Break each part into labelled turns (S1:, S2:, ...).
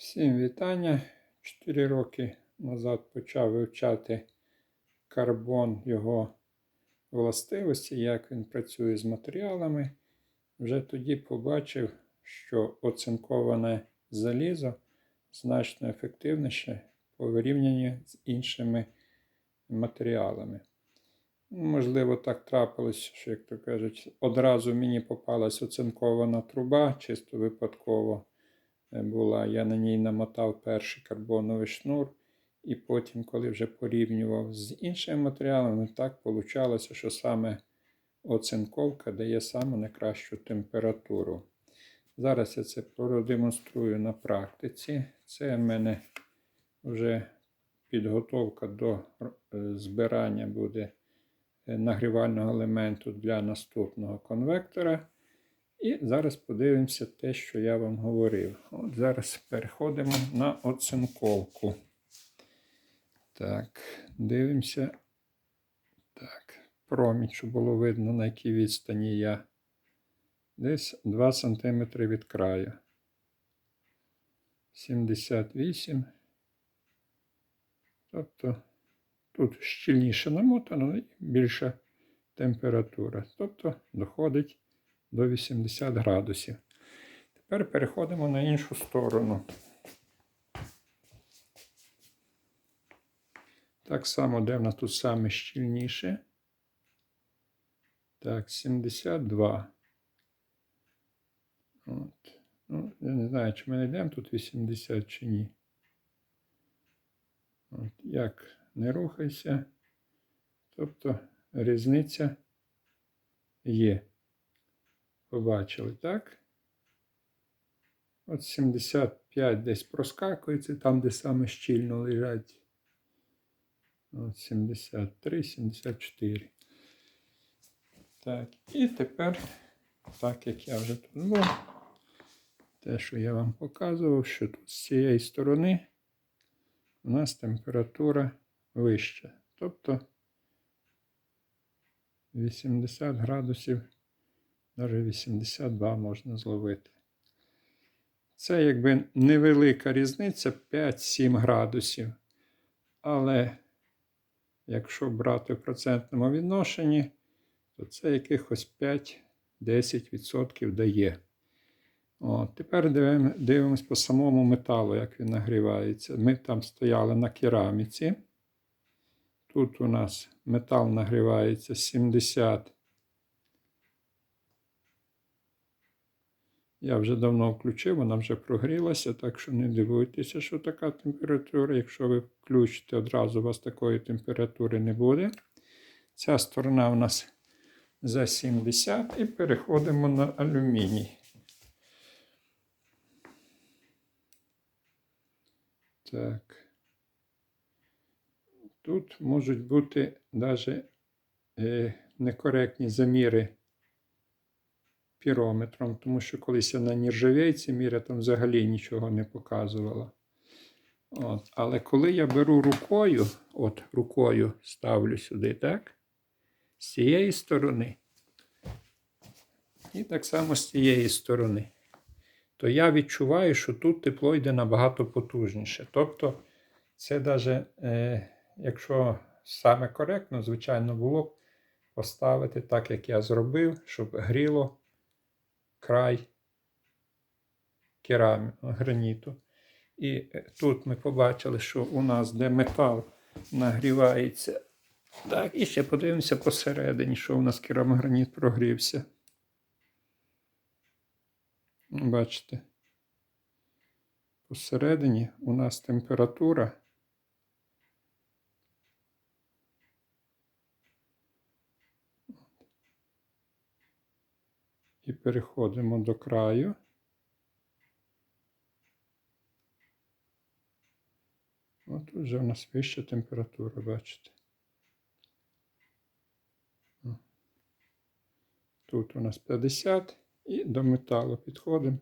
S1: Всім вітання. Чотири роки назад почав вивчати карбон, його властивості, як він працює з матеріалами. Вже тоді побачив, що оцинковане залізо значно ефективніше по вирівнянні з іншими матеріалами. Можливо, так трапилось, що, як то кажуть, одразу мені попалась оцинкована труба, чисто випадково була. Я на ній намотав перший карбоновий шнур, і потім, коли вже порівнював з іншими матеріалами, так вийшло, що саме оцинковка дає саму найкращу температуру. Зараз я це продемонструю на практиці. Це в мене вже підготовка до е, збирання буде е, нагрівального елементу для наступного конвектора. І зараз подивимося те, що я вам говорив. От зараз переходимо на оцинковку. Так, дивимося. Так, промінь, щоб було видно, на якій відстані я. Десь 2 см від краю. 78. Тобто тут щільніше намотано і більша температура. Тобто доходить до 80 градусів. Тепер переходимо на іншу сторону. Так само, де в нас тут саме щільніше. Так, 72. От. Ну, я не знаю, чи ми знайдемо тут 80 чи ні. От, Як не рухайся. Тобто різниця є. Побачили, так? От 75 десь проскакується, там, де саме щільно лежать. От 73, 74. Так, і тепер, так як я вже тут був, те, що я вам показував, що тут з цієї сторони у нас температура вища. Тобто 80 градусів, навіть 82 можна зловити. Це якби невелика різниця 5-7 градусів. Але якщо брати в процентному відношенні, то це якихось 5-10% дає. От, Тепер дивимо, дивимось по самому металу, як він нагрівається. Ми там стояли на кераміці. Тут у нас метал нагрівається 70. Я вже давно включив, вона вже прогрілася, так що не дивуйтеся, що така температура. Якщо ви включите, одразу у вас такої температури не буде. Ця сторона у нас за 70 і переходимо на алюміній. Так. Тут можуть бути навіть е, некоректні заміри пірометром, тому що колись я на нержавейці міря там взагалі нічого не показувала. От. Але коли я беру рукою, от рукою ставлю сюди, так? З цієї сторони, і так само з цієї сторони, то я відчуваю, що тут тепло йде набагато потужніше. Тобто, це навіть, е, якщо саме коректно, звичайно, було б поставити так, як я зробив, щоб гріло край керамі, граніту. І е, тут ми побачили, що у нас де метал нагрівається. Так, і ще подивимося посередині, що у нас керамограніт прогрівся. Бачите, посередині у нас температура. І переходимо до краю. От вже у нас вища температура, бачите. Тут у нас 50 і до металу підходимо.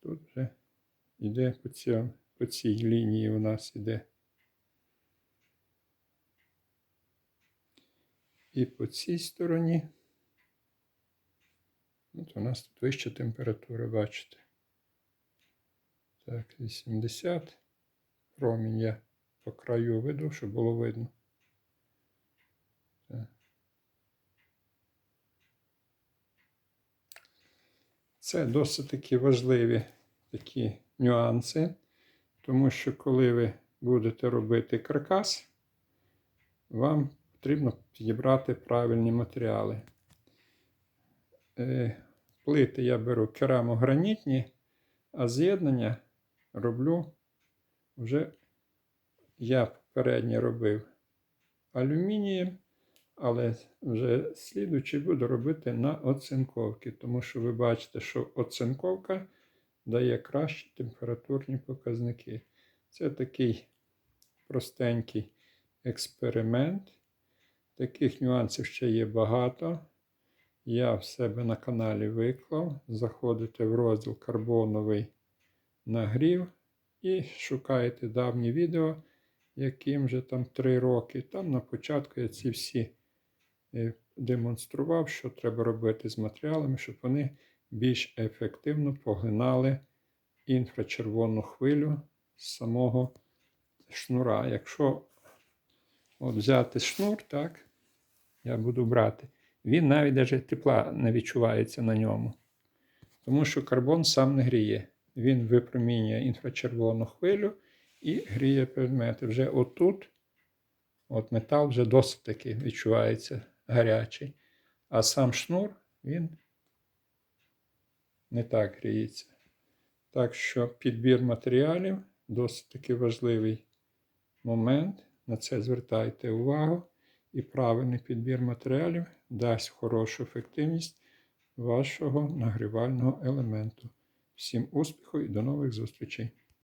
S1: Тут вже йде по, цьому, по цій лінії у нас йде. І по цій стороні. От у нас тут вища температура, бачите. Так, 80. Промінь я по краю веду, щоб було видно. Так. Це досить такі важливі такі нюанси, тому що коли ви будете робити каркас, вам потрібно підібрати правильні матеріали. Плити я беру керамогранітні, а з'єднання роблю вже я попередньо робив алюмінієм, але вже слідуючи буду робити на оцинковці, тому що ви бачите, що оцинковка дає кращі температурні показники. Це такий простенький експеримент. Таких нюансів ще є багато. Я в себе на каналі виклав. Заходите в розділ карбоновий нагрів і шукаєте давні відео, яким вже там 3 роки. Там на початку я ці всі е, демонстрував, що треба робити з матеріалами, щоб вони більш ефективно поглинали інфрачервону хвилю з самого шнура. Якщо от взяти шнур, так, я буду брати, він навіть даже тепла не відчувається на ньому. Тому що карбон сам не гріє. Він випромінює інфрачервону хвилю і гріє предмети. Вже отут, от метал вже досить таки відчувається гарячий. А сам шнур, він не так гріється. Так що підбір матеріалів досить таки важливий момент. На це звертайте увагу. І правильний підбір матеріалів дасть хорошу ефективність вашого нагрівального елементу. Всім успіху і до нових зустрічей!